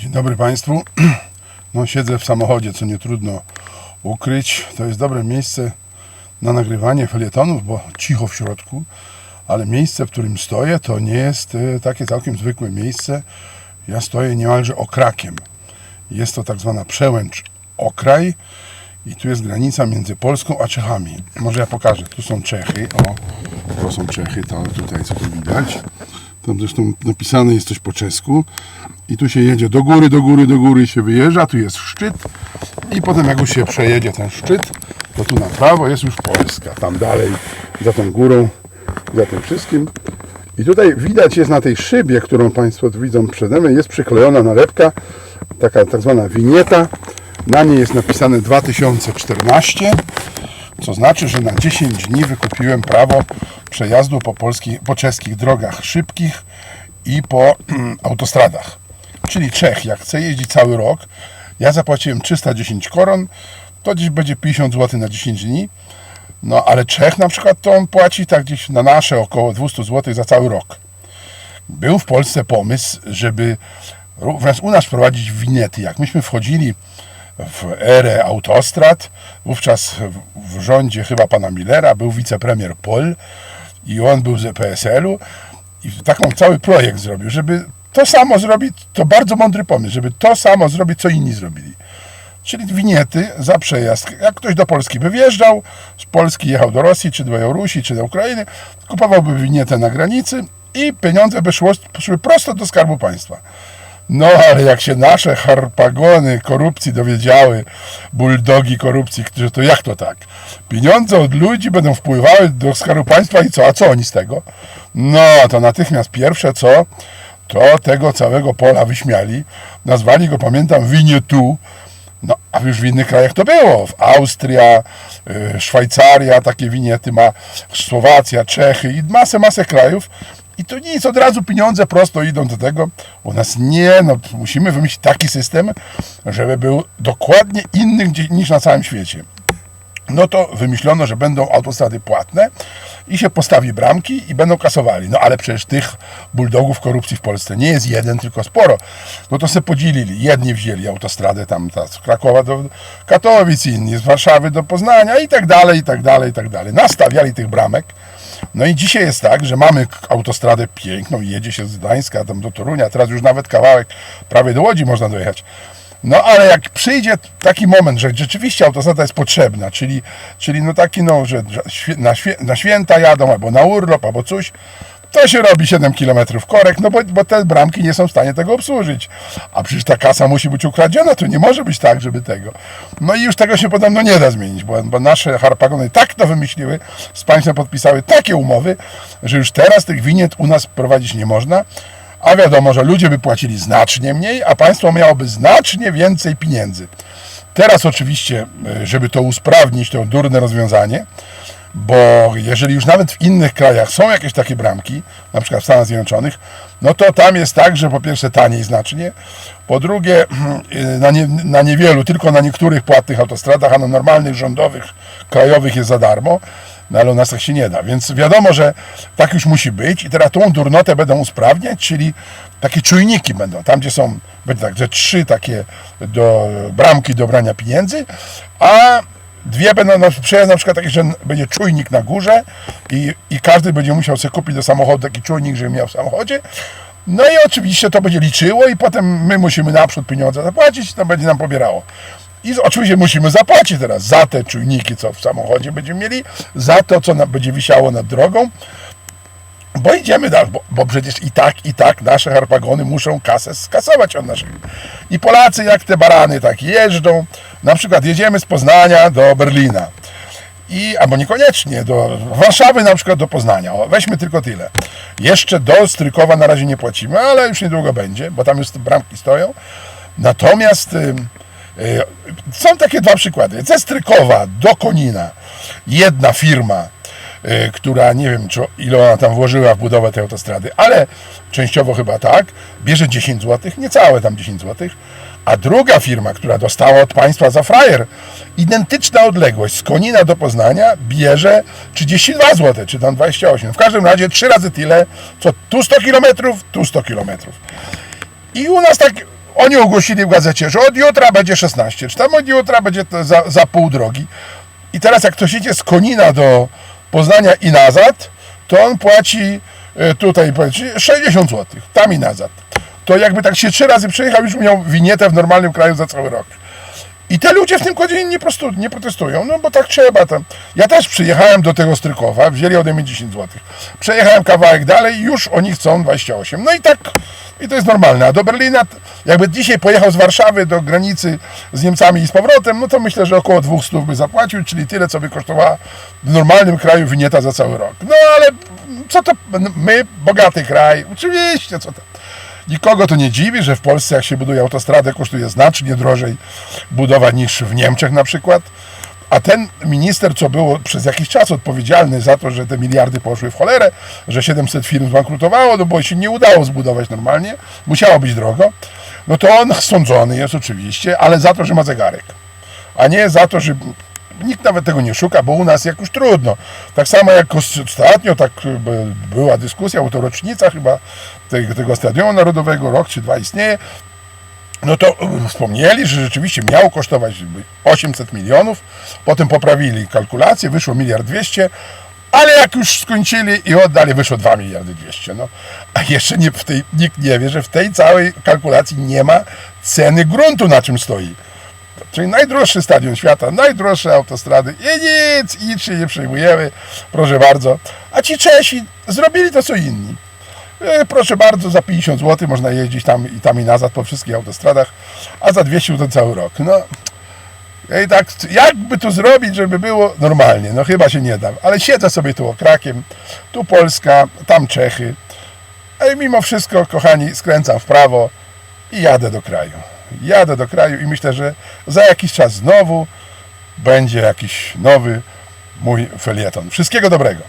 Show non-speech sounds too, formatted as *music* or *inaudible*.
Dzień dobry Państwu. *clears throat* No, siedzę w samochodzie, co nie trudno ukryć. To jest dobre miejsce na nagrywanie felietonów, bo cicho w środku, ale miejsce, w którym stoję, to nie jest e, takie całkiem zwykłe miejsce. Ja stoję niemalże okrakiem. Jest to tak zwana przełęcz okraj i tu jest granica między Polską a Czechami. Może ja pokażę. Tu są Czechy. O, to są Czechy, to tutaj co tu widać. Tam zresztą napisane jest coś po czesku. I tu się jedzie do góry, do góry, do góry i się wyjeżdża. Tu jest szczyt. I potem jak już się przejedzie ten szczyt, to tu na prawo jest już Polska. Tam dalej, za tą górą, za tym wszystkim. I tutaj widać jest na tej szybie, którą Państwo widzą przede mną, jest przyklejona nalepka, taka tak zwana winieta. Na niej jest napisane 2014, co znaczy, że na 10 dni wykupiłem prawo przejazdu po, polskich, po czeskich drogach szybkich i po autostradach. Czyli Czech, jak chce jeździć cały rok, ja zapłaciłem 310 koron, to gdzieś będzie 50 zł na 10 dni. No ale Czech na przykład to on płaci tak gdzieś na nasze około 200 zł za cały rok. Był w Polsce pomysł, żeby wręcz u nas wprowadzić winety. Jak myśmy wchodzili w erę autostrad, wówczas w- rządzie chyba pana Millera był wicepremier Pol i on był z PSL-u i taką cały projekt zrobił, żeby to samo zrobić, to bardzo mądry pomysł, żeby to samo zrobić, co inni zrobili. Czyli winiety za przejazd. Jak ktoś do Polski by wjeżdżał, z Polski jechał do Rosji, czy do Białorusi, czy do Ukrainy, kupowałby winietę na granicy i pieniądze by szło, szły prosto do Skarbu Państwa. No ale jak się nasze harpagony korupcji dowiedziały, buldogi korupcji, że to jak to tak? Pieniądze od ludzi będą wpływały do Skarbu Państwa i co? A co oni z tego? No to natychmiast pierwsze co, to tego całego pola wyśmiali. Nazwali go, pamiętam, winietu. No, a już w innych krajach to było. W Austria, y, Szwajcaria takie winiety ma, Słowacja, Czechy i masę, masę krajów. I to nic, od razu pieniądze prosto idą do tego. U nas nie, no musimy wymyślić taki system, żeby był dokładnie inny niż na całym świecie no to wymyślono, że będą autostrady płatne i się postawi bramki i będą kasowali. No ale przecież tych bulldogów korupcji w Polsce nie jest jeden, tylko sporo. No to se podzielili. Jedni wzięli autostradę tam ta, z Krakowa do Katowic, inni z Warszawy do Poznania i tak dalej, i tak dalej, i tak dalej. Nastawiali tych bramek. No i dzisiaj jest tak, że mamy autostradę piękną jedzie się z Gdańska tam do Torunia, teraz już nawet kawałek prawie do Łodzi można dojechać. No ale jak przyjdzie taki moment, że rzeczywiście autostrada jest potrzebna, czyli, czyli no taki no, że na, świe, na święta jadą, albo na urlop, albo coś, to się robi 7 km korek, no bo, bo te bramki nie są w stanie tego obsłużyć. A przecież ta kasa musi być ukradziona, to nie może być tak, żeby tego. No i już tego się podobno nie da zmienić, bo, bo nasze harpagony tak to wymyśliły, z państwem podpisały takie umowy, że już teraz tych winiet u nas prowadzić nie można. A wiadomo, że ludzie by płacili znacznie mniej, a państwo miałoby znacznie więcej pieniędzy. Teraz oczywiście, e, żeby to usprawnić, to durne rozwiązanie, bo jeżeli już nawet w innych krajach są jakieś takie bramki, na przykład w Stanach Zjednoczonych, no to tam jest tak, że po pierwsze taniej znacznie, po drugie e, na, nie, na niewielu, tylko na niektórych płatnych autostradach, a na normalnych, rządowych, krajowych jest za darmo, no ale u nas tak się nie da, więc wiadomo, że tak już musi być i teraz tą durnotę będą usprawniać, czyli takie czujniki będą, tam gdzie są, będzie tak, że trzy takie do bramki do brania pieniędzy, a dwie będą na przejazd na przykład taki, że będzie czujnik na górze i, i każdy będzie musiał sobie kupić do samochodu taki czujnik, żeby miał w samochodzie. No i oczywiście to będzie liczyło i potem my musimy naprzód pieniądze zapłacić i to będzie nam pobierało. I oczywiście musimy zapłacić teraz za te czujniki, co w samochodzie będziemy mieli, za to, co nam będzie wisiało nad drogą, bo idziemy dalej, bo, bo przecież i tak, i tak nasze harpagony muszą kasę skasować od naszych. I Polacy jak te barany tak jeżdżą, na przykład jedziemy z Poznania do Berlina. I, albo niekoniecznie, do Warszawy na przykład do Poznania. O, weźmy tylko tyle. Jeszcze do Strykowa na razie nie płacimy, ale już niedługo będzie, bo tam już bramki stoją. Natomiast y, są takie dwa przykłady. Ze Strykowa do Konina jedna firma, y, która nie wiem, czy, ile ona tam włożyła w budowę tej autostrady, ale częściowo chyba tak, bierze 10 zł, niecałe tam 10 zł, a druga firma, która dostała od państwa za frajer, identyczna odległość z Konina do Poznania bierze 32 zł, czy tam 28. W każdym razie trzy razy tyle, co tu 100 km, tu 100 km. I u nas tak oni ogłosili w gazecie, że od jutra będzie 16, czy tam od jutra będzie za, za pół drogi. I teraz jak ktoś idzie z Konina do Poznania i nazad, to on płaci e, tutaj powiedzmy 60 zł, tam i nazad. To jakby tak się trzy razy przejechał, już miał winietę w normalnym kraju za cały rok. I te ludzie w tym kodzie nie, prostu, nie protestują, no bo tak trzeba tam. Ja też przyjechałem do tego Strykowa, wzięli ode mnie 10 zł. Przejechałem kawałek dalej i już oni chcą 28. No i tak, i to jest normalne. A do Berlina, jakby dzisiaj pojechał z Warszawy do granicy z Niemcami i z powrotem, no to myślę, że około 200 by zapłacił, czyli tyle, co by kosztowała w normalnym kraju winieta za cały rok. No ale co to, my, bogaty kraj, oczywiście, co to. Nikogo to nie dziwi, że w Polsce jak się buduje autostradę kosztuje znacznie drożej budowa niż w Niemczech na przykład. A ten minister, co był przez jakiś czas odpowiedzialny za to, że te miliardy poszły w cholerę, że 700 firm zbankrutowało, no bo się nie udało zbudować normalnie, musiało być drogo, no to on sądzony jest oczywiście, ale za to, że ma zegarek. A nie za to, że nikt nawet tego nie szuka, bo u nas jakoś trudno. Tak samo jak ostatnio tak była dyskusja, bo to rocznica chyba tego, tego Stadionu Narodowego, rok czy dwa istnieje, no to e, wspomnieli, że rzeczywiście miało kosztować 800 milionów, potem poprawili kalkulację, wyszło miliard 200, ale jak już skończyli i oddali, wyszło 2 miliardy 200. No, a jeszcze nie w tej, nikt nie wie, że w tej całej kalkulacji nie ma ceny gruntu, na czym stoi. Czyli najdroższy stadion świata, najdroższe autostrady i nic, nic się nie przejmujemy, proszę bardzo. A ci Czesi zrobili to co inni. E, Proszę bardzo, za 50 zł można jeździć tam i tam i nazad po wszystkich autostradach, a za 200 to cały rok. No i tak, jakby to zrobić, żeby było normalnie? No chyba się nie da. Ale siedzę sobie tu okrakiem, tu Polska, tam Czechy. A i mimo wszystko, kochani, skręcam w prawo i jadę do kraju. Jadę do kraju i myślę, że za jakiś czas znowu będzie jakiś nowy mój felieton. Wszystkiego dobrego.